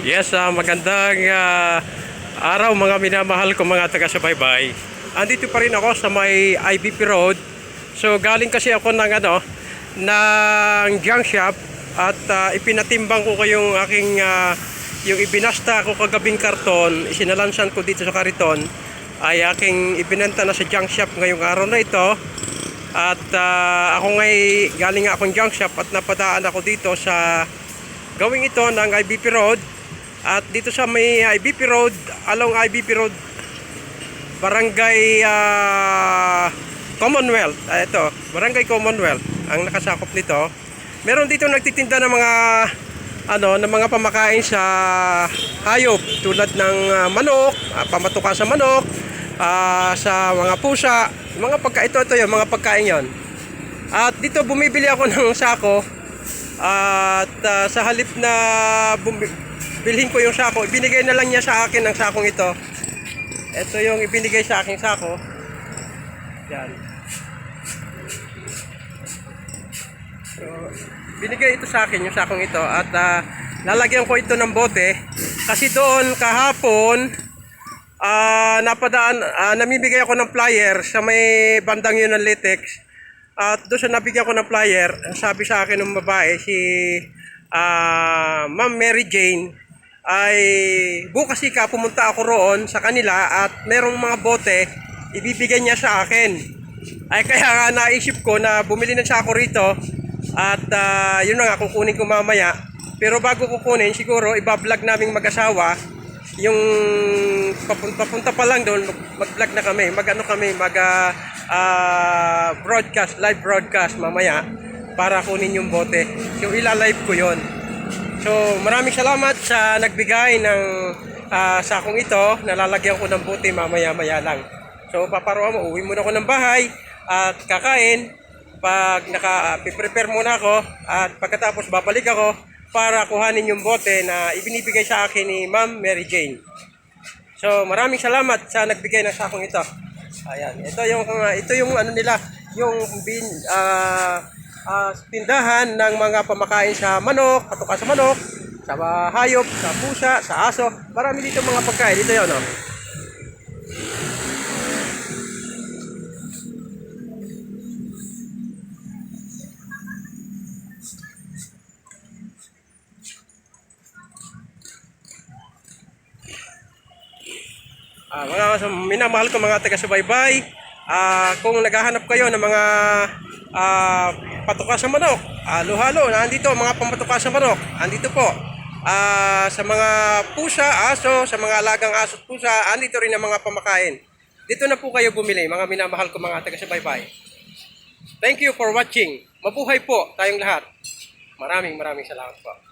Yes, ah, magandang ah, araw mga minamahal ko mga taga-subaybay. Andito pa rin ako sa may IBP Road. So galing kasi ako ng ano, ng junk shop at ah, ipinatimbang ko kayong aking ah, yung ibinasta ko kagabing karton, isinalansan ko dito sa kariton ay aking ibinenta na sa junk shop ngayong araw na ito. At ah, ako ngay galing nga akong junk shop at napadaan ako dito sa gawing ito ng IBP Road at dito sa may IBP Road along IBP Road Barangay ah, Commonwealth. Ah, ito Barangay Commonwealth ang nakasakop nito. Meron dito nagtitinda ng mga ano ng mga pamakain sa hayop tulad ng ah, manok ah, pamatuka sa manok ah, sa mga pusa mga pagka ito ito yung mga pagkain yon at dito bumibili ako ng sako at ah, sa halip na bumi- bilhin ko yung sako, ibinigay na lang niya sa akin ang sakong ito. Ito yung ibinigay sa aking sako. Yan. So, binigay ito sa akin yung sakong ito at ah, lalagyan ko ito ng bote kasi doon kahapon ah napadaan ah, namibigay ako ng flyer sa may bandang yun ng latex at doon sa nabigyan ko ng flyer, sabi sa akin ng babae, si ah, Ma'am Mary Jane, ay bukas ika pumunta ako roon sa kanila at merong mga bote, ibibigay niya sa akin. Ay kaya nga naisip ko na bumili na siya ako rito at ah, yun na nga kukunin ko mamaya. Pero bago kukunin, siguro ibablog naming mag-asawa yung papunta, papunta pa lang doon, mag- mag-vlog na kami, mag-ano kami, mag ah, broadcast, live broadcast mamaya para kunin yung bote. Yung ila-live ko yon. So maraming salamat sa nagbigay ng ah, sakong ito, nalalagyan ko ng bote mamaya-maya lang. So paparoon mo, uwi muna ako ng bahay at kakain. Pag naka-prepare muna ako at pagkatapos babalik ako para kuhanin yung bote na ibinibigay sa akin ni Ma'am Mary Jane. So, maraming salamat sa nagbigay ng sakong ito. Ayan, ito yung uh, ito yung ano nila, yung bin ah ah, tindahan ng mga pamakain sa manok, patuka sa manok, sa hayop, sa pusa, sa aso. Marami dito mga pagkain. Dito 'yon, no. Ah, mga minamahal ko mga taga-subaybay, ah, kung naghahanap kayo ng mga ah, patuka sa manok, halo-halo, nandito mga pamatuka sa manok, andito po. Ah, sa mga pusa, aso, sa mga alagang aso at pusa, andito rin ang mga pamakain. Dito na po kayo bumili, mga minamahal ko mga taga-subaybay. Thank you for watching. Mabuhay po tayong lahat. Maraming maraming salamat po.